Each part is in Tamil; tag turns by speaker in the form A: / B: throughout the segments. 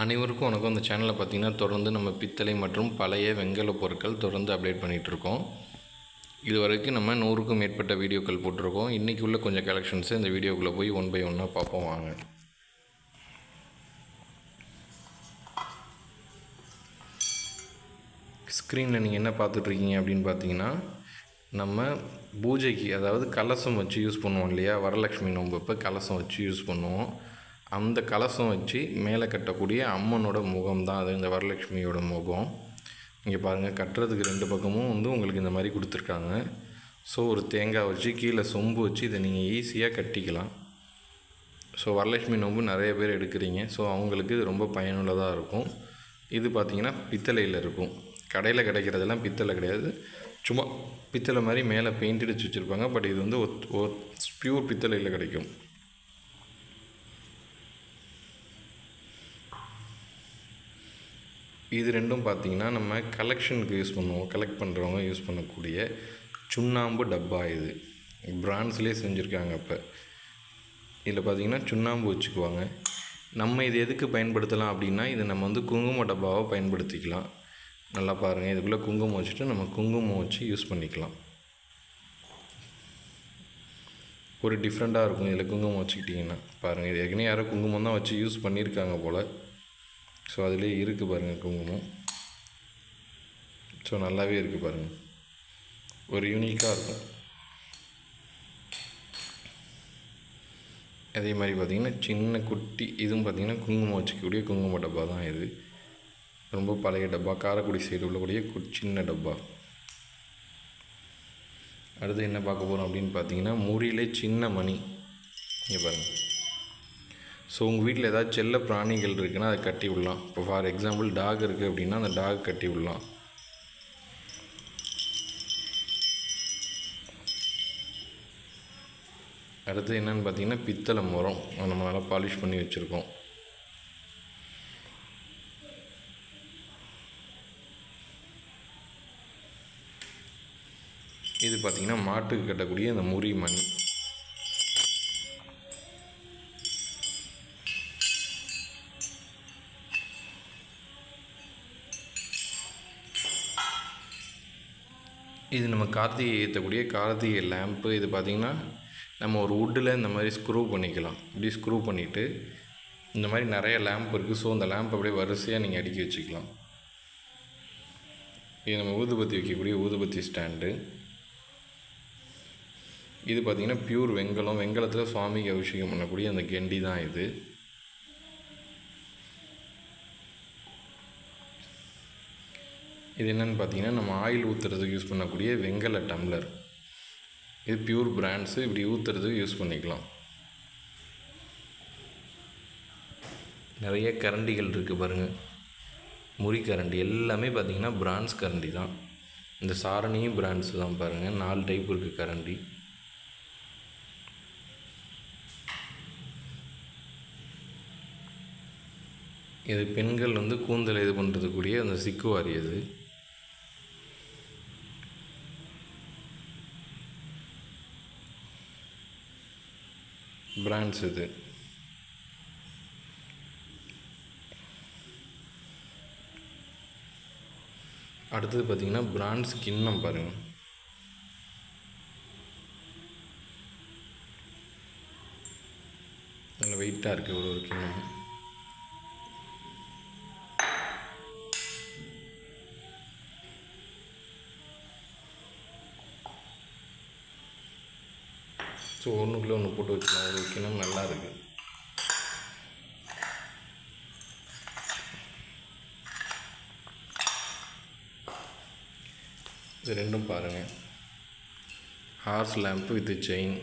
A: அனைவருக்கும் வணக்கம். இந்த சேனலில் பார்த்தீங்கன்னா தொடர்ந்து நம்ம பித்தளை மற்றும் பழைய வெங்கல பொருட்கள் தொடர்ந்து அப்டேட் பண்ணிகிட்ருக்கோம் இது வரைக்கும் நம்ம நூறுக்கும் மேற்பட்ட வீடியோக்கள் போட்டிருக்கோம். இன்றைக்கி உள்ள கொஞ்சம் கலெக்ஷன்ஸை இந்த வீடியோக்குள்ளே போய் ஒன் பை ஒன்னாக பார்ப்போம் வாங்க. ஸ்க்ரீனில் நீங்கள் என்ன பார்த்துட்ருக்கீங்க அப்படின்னு பார்த்தீங்கன்னா நம்ம பூஜைக்கு அதாவது கலசம் வச்சு யூஸ் பண்ணுவோம் இல்லையா? வரலட்சுமி நோம்பப்போ கலசம் வச்சு யூஸ் பண்ணுவோம். அந்த கலசம் வச்சு மேலே கட்டக்கூடிய அம்மனோட முகம் தான் அது இந்த வரலட்சுமியோட முகம். இங்கே பாருங்கள் கட்டுறதுக்கு ரெண்டு பக்கமும் வந்து உங்களுக்கு இந்த மாதிரி கொடுத்துருக்காங்க. ஸோ ஒரு தேங்காய் வச்சு கீழே சொம்பு வச்சு இதை நீங்கள் ஈஸியாக கட்டிக்கலாம். ஸோ வரலட்சுமி நோம்பு நிறைய பேர் எடுக்கிறீங்க. ஸோ அவங்களுக்கு இது ரொம்ப பயனுள்ளதாக இருக்கும். இது பார்த்திங்கன்னா பித்தளையில் இருக்கும். கடையில் கிடைக்கிறதெல்லாம் பித்தளை கிடையாது. சும்மா பித்தளை மாதிரி மேலே பெயிண்ட் அடிச்சு வச்சுருப்பாங்க. பட் இது வந்து ப்யூர் பித்தளையில் கிடைக்கும். இது ரெண்டும் பார்த்திங்கன்னா நம்ம கலெக்ஷனுக்கு யூஸ் பண்ணுவோம் கலெக்ட் பண்ணுறவங்க யூஸ் பண்ணக்கூடிய சுண்ணாம்பு டப்பா இது. பிராண்ட்ஸ்லேயே செஞ்சுருக்காங்க அப்போ. இதில் பார்த்திங்கன்னா சுண்ணாம்பு வச்சுக்குவாங்க. நம்ம இது எதுக்கு பயன்படுத்தலாம் அப்படின்னா இது நம்ம வந்து குங்கும டப்பாவை பயன்படுத்திக்கலாம். நல்லா பாருங்கள் இதுக்குள்ளே குங்குமம் வச்சுட்டு நம்ம குங்குமம் வச்சு யூஸ் பண்ணிக்கலாம். ஒரு டிஃப்ரெண்ட்டாக இருக்கும். இதில் குங்குமம் வச்சுக்கிட்டிங்கன்னா. பாருங்கள் இது ஏற்கனவே யாரோ குங்குமம் தான் வச்சு யூஸ் பண்ணியிருக்காங்க போல். ஸோ அதிலே இருக்குது பாருங்கள் குங்குமம். ஸோ நல்லாவே இருக்குது பாருங்கள் ஒரு யூனிக்காக இருக்கும். அதே மாதிரி பார்த்திங்கன்னா சின்ன குட்டி இதுவும் பார்த்திங்கன்னா குங்குமம் வச்சுக்கக்கூடிய குங்கும டப்பா தான் இது. ரொம்ப பழைய டப்பா. காரைக்குடி சைடு உள்ளக்கூடிய கு- சின்ன டப்பா. அடுத்து என்ன பார்க்க போகிறோம் அப்படின்னு பார்த்தீங்கன்னா முறியிலே சின்ன மணி. இங்கே பாருங்கள் ஸோ உங்கள் வீட்டில் ஏதாவது செல்ல பிராணிகள் இருக்குன்னா அதை கட்டி விடலாம். இப்போ ஃபார் எக்ஸாம்பிள் டாக் இருக்குது அப்படின்னா அந்த டாக் கட்டி விடலாம். அடுத்து என்னென்னு பார்த்தீங்கன்னா பித்தளை மரம். நம்ம நல்லா பாலிஷ் பண்ணி வச்சுருக்கோம். இது பார்த்திங்கன்னா மாட்டுக்கு கட்டக்கூடிய அந்த முறி மணி நம்ம கார்த்திகை ஏற்றக்கூடிய கார்த்திகை லேம்ப்பு இது பார்த்திங்கன்னா நம்ம ஒரு வுட்டில் இந்த மாதிரி ஸ்க்ரூ பண்ணிக்கலாம். இப்படி ஸ்க்ரூ பண்ணிவிட்டு இந்த மாதிரி நிறைய லேம்ப் இருக்குது ஸோ அந்த லேம்ப் அப்படியே வரிசையாக நீங்கள் அடுக்கி வச்சுக்கலாம். இது நம்ம ஊதுபத்தி வைக்கக்கூடிய ஊதுபத்தி ஸ்டாண்டு இது பார்த்திங்கன்னா பியூர் வெங்கலம். வெங்கலத்தில் சுவாமிக்கு அபிஷேகம் பண்ணக்கூடிய அந்த கெண்டி தான் இது. இது என்னென்னு பார்த்தீங்கன்னா நம்ம ஆயில் ஊற்றுறதுக்கு யூஸ் பண்ணக்கூடிய வெங்கல டம்ளர் இது பியூர் பிராண்ட்ஸு இப்படி ஊற்றுறதுக்கு யூஸ் பண்ணிக்கலாம். நிறைய கரண்டிகள் இருக்குது பாருங்கள் முறி கரண்டி எல்லாமே பார்த்தீங்கன்னா பிராண்ட்ஸ் கரண்டி தான். இந்த சாரணியும் பிராண்ட்ஸ் தான் பாருங்கள் நாலு டைப் இருக்குது கரண்டி. இது பெண்கள் வந்து கூந்தல் இது பண்ணுறதுக்கூடிய அந்த சிக்குவாரி அது பிராண்ட்ஸ் இது அடுத்தது பார்த்தீங்கன்னா பிராண்ட்ஸ் கிண்ணம் பாருங்கள் நல்ல வெயிட்டாக இருக்குது ஒரு ஒரு கிண்ணம் ஸோ ஒன்றுக்குள்ளே ஒன்று போட்டு வச்சுக்கலாம். ஒரு கிணம் நல்லா இருக்குது இது ரெண்டும் பாருங்கள் horse lamp with chain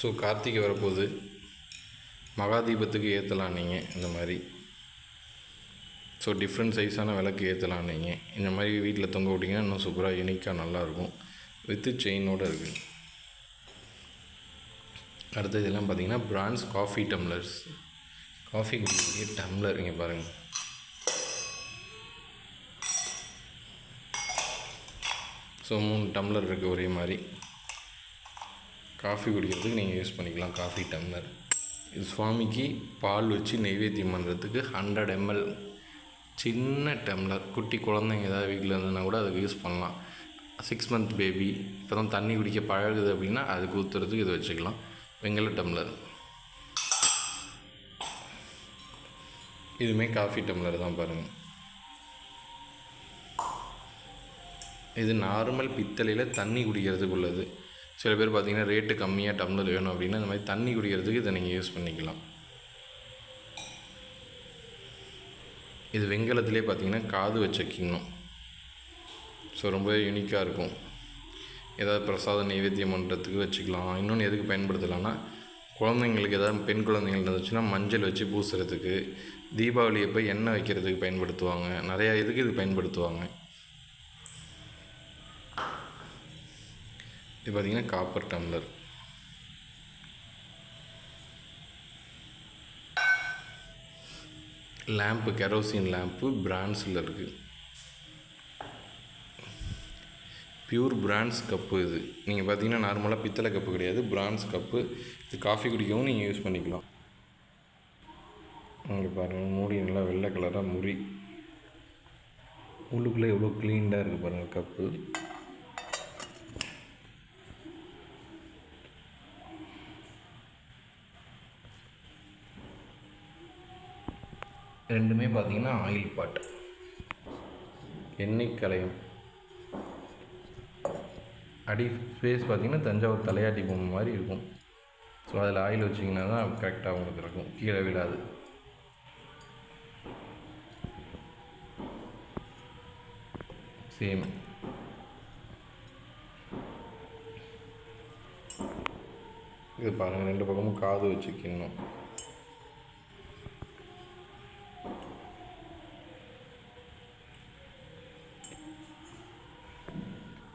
A: so Karthigai வரப்போகுது. மகாதீபத்துக்கு ஏற்றலாம் நீங்கள் இந்த மாதிரி. ஸோ டிஃப்ரெண்ட் சைஸான விளக்கு ஏற்றலாம் நீங்கள் இந்த மாதிரி வீட்டில் தொங்க விட்டிங்கன்னா இன்னும் சூப்பராக யூனிக்காக நல்லாயிருக்கும். வித்து செயினோடு இருக்குது அடுத்தது இதெல்லாம் பார்த்தீங்கன்னா பிராண்ட்ஸ் காஃபி டம்ளர்ஸ் காஃபி குடிக்கக்கூடிய டம்ளர் இங்கே பாருங்கள் ஸோ மூணு டம்ளர் இருக்குது ஒரே மாதிரி. காஃபி குடிக்கிறதுக்கு நீங்கள் யூஸ் பண்ணிக்கலாம் காஃபி டம்ளர் இது சுவாமிக்கு பால் வச்சு நெய்வேத்தியம் பண்ணுறதுக்கு ஹண்ட்ரட் எம்எல் சின்ன டம்ளர் குட்டி குழந்தைங்க ஏதாவது வீட்டில் இருந்ததுன்னா கூட அதுக்கு யூஸ் பண்ணலாம். சிக்ஸ் மந்த் பேபி இப்போ தான் தண்ணி குடிக்க பழகுது அப்படின்னா அதுக்கு ஊற்றுறதுக்கு இது வச்சுக்கலாம். வெங்கல டம்ளர். இதுவுமே காஃபி டம்ளர் தான் பாருங்கள் இது நார்மல் பித்தளையில் தண்ணி குடிக்கிறதுக்கு உள்ளது. சில பேர் பார்த்தீங்கன்னா ரேட்டு கம்மியாக டம்ளர் வேணும் அப்படின்னா இந்த மாதிரி தண்ணி குடிக்கிறதுக்கு இதை நீங்கள் யூஸ் பண்ணிக்கலாம். இது வெங்கலத்திலே பார்த்தீங்கன்னா காது வச்ச கிண்ணம். ஸோ ரொம்ப யூனிக்காக இருக்கும். ஏதாவது பிரசாதம் நைவேத்தியம் பண்ணுறதுக்கு வச்சுக்கலாம். இன்னொன்று எதுக்கு பயன்படுத்தலாம்னா குழந்தைங்களுக்கு ஏதாவது பெண் குழந்தைங்கள் இருந்துச்சுன்னா மஞ்சள் வச்சு பூசுறதுக்கு தீபாவளி அப்போ எண்ணெய் வைக்கிறதுக்கு பயன்படுத்துவாங்க. நிறையா இதுக்கு இது பயன்படுத்துவாங்க. இது பார்த்திங்கன்னா copper tumbler. Lamp kerosene lamp பிராண்ட்ஸில் இருக்குது பியூர் பிராண்ட்ஸ் கப்பு இது. நீங்கள் பார்த்தீங்கன்னா நார்மலாக பித்தளை கப்பு கிடையாது. பிராண்ட்ஸ் கப்பு இது காஃபி குடிக்கவும் நீங்கள் யூஸ் பண்ணிக்கலாம். இங்கே பாருங்கள் மூடி நல்லா வெள்ளை கலராக முறி. உள்ளுக்குள்ளே எவ்வளோ க்ளீன்டாக இருக்குது பாருங்கள் கப்பு ரெண்டுமே பார்த்தீங்கன்னா ஆயில் பாட். எண்ணெய் கலையும். அடி ஸ்பேஸ் பார்த்தீங்கன்னா தஞ்சாவூர் தலையாட்டி பொம்மை மாதிரி இருக்கும். ஸோ அதில் ஆயில் வச்சிங்கன்னா தான் கரெக்டாக உங்களுக்கு இருக்கும். கீழே விழாது. சேம் இது பாருங்கள் ரெண்டு பக்கமும் காது வச்சுக்கணும்.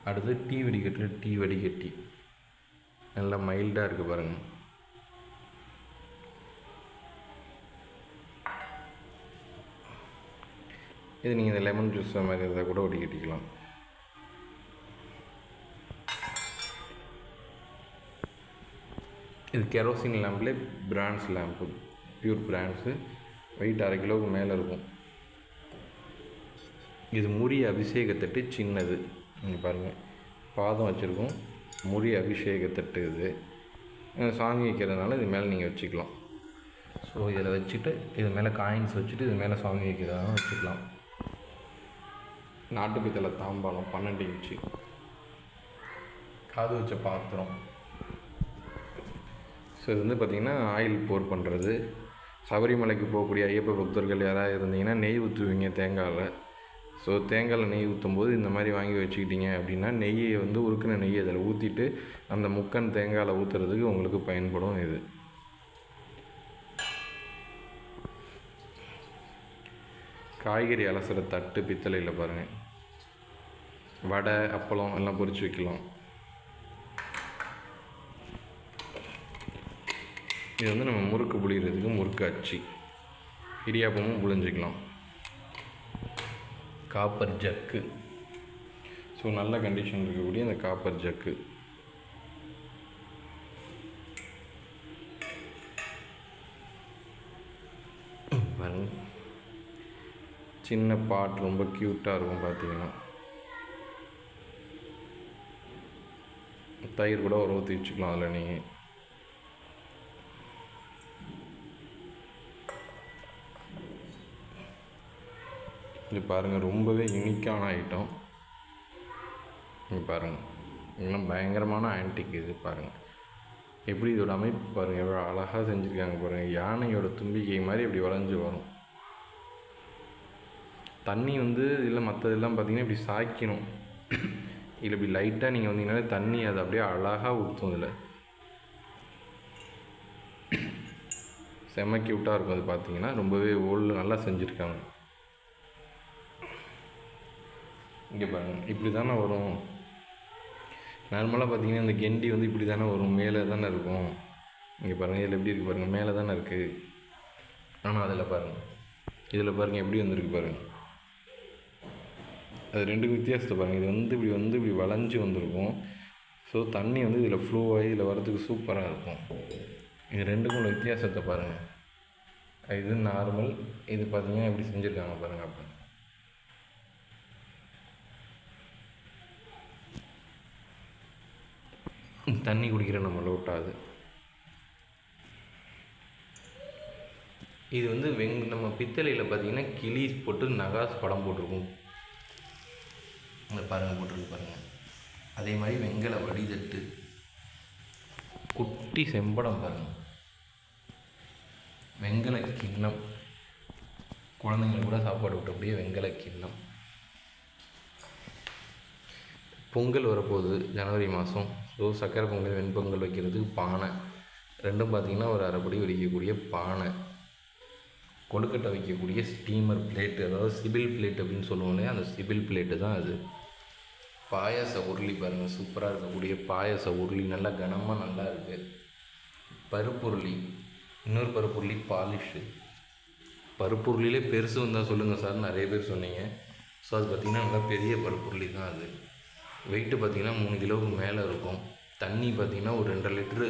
A: அடுத்து டீ வடிகட்டில் டீ வடிகட்டி நல்லா மைல்டாக இருக்குது பாருங்கள் இது நீங்கள் இந்த லெமன் ஜூஸ் மாதிரி இருந்தால் கூட வடிகட்டிக்கலாம் இது kerosene லேம்பில் brands lamp pure brands weight அரை கிலோவுக்கு மேலே இருக்கும். இது முறி அபிஷேகத்தட்டு சின்னது. நீங்கள் பாருங்கள் பாதம் வச்சுருக்கோம். முடி அபிஷேகத்தட்டு இது. சாமி வைக்கிறதுனால இது மேலே நீங்கள் வச்சுக்கலாம். ஸோ இதில் வச்சுட்டு இது மேலே காயின்ஸ் வச்சுட்டு இது மேலே சாமி வைக்கிறதாலும் வச்சுக்கலாம். நாட்டு பித்தளை தாம்பாளம் பன்னெண்டு இன்ச்சு. காது வச்ச பாத்திரம். ஸோ இது வந்து பார்த்திங்கன்னா ஆயில் போர் பண்ணுறது சபரிமலைக்கு போகக்கூடிய ஐயப்ப பக்தர்கள் யாராவது இருந்தீங்கன்னா நெய் ஊற்றுவீங்க தேங்காயில். ஸோ தேங்காயில் நெய் ஊற்றும் போது இந்த மாதிரி வாங்கி வச்சுக்கிட்டீங்க அப்படின்னா நெய்யை வந்து உருக்கின நெய்யை அதில் ஊற்றிட்டு அந்த முக்கன் தேங்காயில் ஊற்றுறதுக்கு உங்களுக்கு பயன்படும் இது. காய்கறி அலசுகிற தட்டு பித்தளையில் பாருங்கள் வடை அப்பளம் எல்லாம் பொறிச்சு வைக்கலாம். இது வந்து நம்ம முறுக்கு புளிகிறதுக்கு முறுக்கு அச்சு. இடியாப்பமும் புளிஞ்சிக்கலாம் காப்பர் ஜக்கு. ஸோ நல்ல கண்டிஷன் இருக்கக்கூடிய அந்த காப்பர் ஜக்கு. சின்ன பாட் ரொம்ப க்யூட்டாக இருக்கும் பார்த்தீங்கன்னா தயிர் கூட ஒரு ஊற்றி வச்சுக்கலாம் அதில் நீங்கள் இது பாருங்கள் ரொம்பவே யூனிக்கான ஐட்டம் இங்கே பாருங்கள் இன்னும் பயங்கரமான ஆன்டிக் இது பாருங்கள் எப்படி இதோட அமைப்பு பாருங்கள் எவ்வளோ அழகாக செஞ்சுருக்காங்க பாருங்கள் யானையோட தும்பிக்கை மாதிரி இப்படி வளைஞ்சு வரும். தண்ணி வந்து இதில் மற்றதெல்லாம் பார்த்தீங்கன்னா இப்படி சாய்க்கணும். இல்லை இப்படி லைட்டாக நீங்கள் வந்தீங்கன்னாலே தண்ணி அது அப்படியே அழகாக ஊற்றும் இதில். செமக்கி க்யூட்டாக இருக்கும் அது பார்த்தீங்கன்னா ரொம்பவே ஓல்டு நல்லா செஞ்சுருக்காங்க. இங்கே பாருங்கள் இப்படி தானே வரும் நார்மலாக பார்த்தீங்கன்னா இந்த கெண்டி வந்து இப்படி தானே வரும். மேலே தானே இருக்கும். இங்கே பாருங்கள் இதில் எப்படி இருக்குது பாருங்கள் மேலே தானே இருக்குது ஆனால் அதில் பாருங்கள் இதில் பாருங்கள் எப்படி வந்திருக்கு பாருங்கள் அது ரெண்டுக்கும் வித்தியாசத்தை பாருங்கள் இது வந்து இப்படி வந்து இப்படி வளைஞ்சு வந்திருக்கும். ஸோ தண்ணி வந்து இதில் ஃப்ளோ ஆகி இதில் வரதுக்கு சூப்பராக இருக்கும். இது ரெண்டுக்கும் உள்ள வித்தியாசத்தை பாருங்கள் இது நார்மல் இது பார்த்தீங்கன்னா எப்படி செஞ்சுருக்காங்க பாருங்கள் அப்போ தண்ணி குடிக்கிற நம்ம லோட்டாது இது வந்து வெங் நம்ம பித்தளையில் பார்த்தீங்கன்னா கிளி போட்டு நகாஸ் படம் போட்டிருக்கும். இந்த பாருங்கள் போட்டிருக்கு பாருங்கள் அதே மாதிரி வெங்கல வடிதட்டு. குட்டி செம்படம் பாருங்கள் வெங்கல கிண்ணம் குழந்தைங்களுக்கு கூட சாப்பாடு விட்டபடியே வெங்கல கிண்ணம் பொங்கல் வரப்போகுது ஜனவரி மாதம். ஸோ சக்கரை பொங்கல் வெண்பொங்கல் வைக்கிறதுக்கு பானை. ரெண்டும் பார்த்திங்கன்னா ஒரு அரைப்படி வைக்கக்கூடிய பானை. கொழுக்கட்டை வைக்கக்கூடிய ஸ்டீமர் பிளேட்டு அதாவது சிபில் பிளேட் அப்படின்னு சொல்லுவோம் அந்த சிபில் பிளேட்டு தான் அது. பாயாச உருளி பாருங்கள் சூப்பராக இருக்கக்கூடிய பாயாச உருளி நல்லா கனமாக நல்லா இருக்குது பருப்புருளி இன்னொரு பருப்புருளி பாலிஷு பருப்புருளிலே பெருசு வந்தால் சொல்லுங்கள் சார் நிறைய பேர் சொன்னீங்க. ஸோ அது பார்த்திங்கன்னா நல்லா பெரிய பருப்புருளி தான் அது. வெயிட்டு பார்த்திங்கன்னா மூணு கிலோவுக்கு மேலே இருக்கும். தண்ணி பார்த்திங்கன்னா ஒரு ரெண்டரை லிட்ரு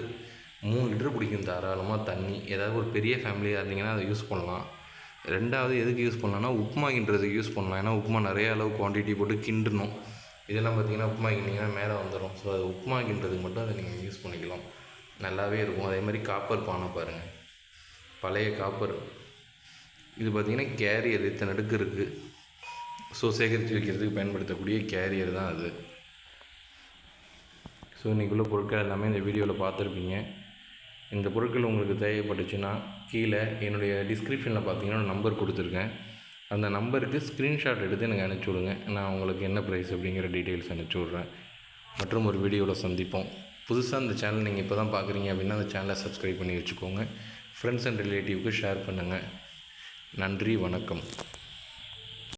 A: மூணு லிட்ரு பிடிக்கும் தாராளமாக தண்ணி. ஏதாவது ஒரு பெரிய ஃபேமிலியாக இருந்தீங்கன்னா அதை யூஸ் பண்ணலாம். ரெண்டாவது எதுக்கு யூஸ் பண்ணலாம்னா உப்புமா கிண்டுறதுக்கு யூஸ் பண்ணலாம். ஏன்னா உப்புமா நிறைய அளவு குவான்டிட்டி போட்டு கிண்டணும். இதெல்லாம் பார்த்திங்கன்னா உப்புமா கிண்டிங்கன்னா மேலே வந்துடும் ஸோ அது உப்புமா கிண்டுறதுக்கு மட்டும் அதை நீங்கள் யூஸ் பண்ணிக்கலாம். நல்லாவே இருக்கும். அதே மாதிரி காப்பர் பானை பாருங்கள் பழைய காப்பர். இது பார்த்திங்கன்னா கேரியர். இத்தனை அடுக்கு இருக்குது ஸோ சேகரித்து வைக்கிறதுக்கு பயன்படுத்தக்கூடிய கேரியர் தான் அது. ஸோ இன்றைக்குள்ள பொருட்கள் எல்லாமே இந்த வீடியோவில் பார்த்துருப்பீங்க. இந்த பொருட்கள் உங்களுக்கு தேவைப்பட்டுச்சுன்னா கீழே என்னுடைய டிஸ்கிரிப்ஷனில் பார்த்தீங்கன்னா நம்பர் கொடுத்துருக்கேன். அந்த நம்பருக்கு ஸ்க்ரீன்ஷாட் எடுத்து எனக்கு அனுப்பிச்சி விடுங்க. நான் உங்களுக்கு என்ன ப்ரைஸ் அப்படிங்கிற டீட்டெயில்ஸ் அனுப்பிச்சி விட்றேன். மற்றும் ஒரு வீடியோவில் சந்திப்போம். புதுசாக இந்த சேனல் நீங்கள் இப்போ தான் பார்க்குறீங்க அப்படின்னா அந்த சேனலை சப்ஸ்கிரைப் பண்ணி வச்சுக்கோங்க. ஃப்ரெண்ட்ஸ் அண்ட் ரிலேட்டிவ்க்கு ஷேர் பண்ணுங்கள் நன்றி வணக்கம்.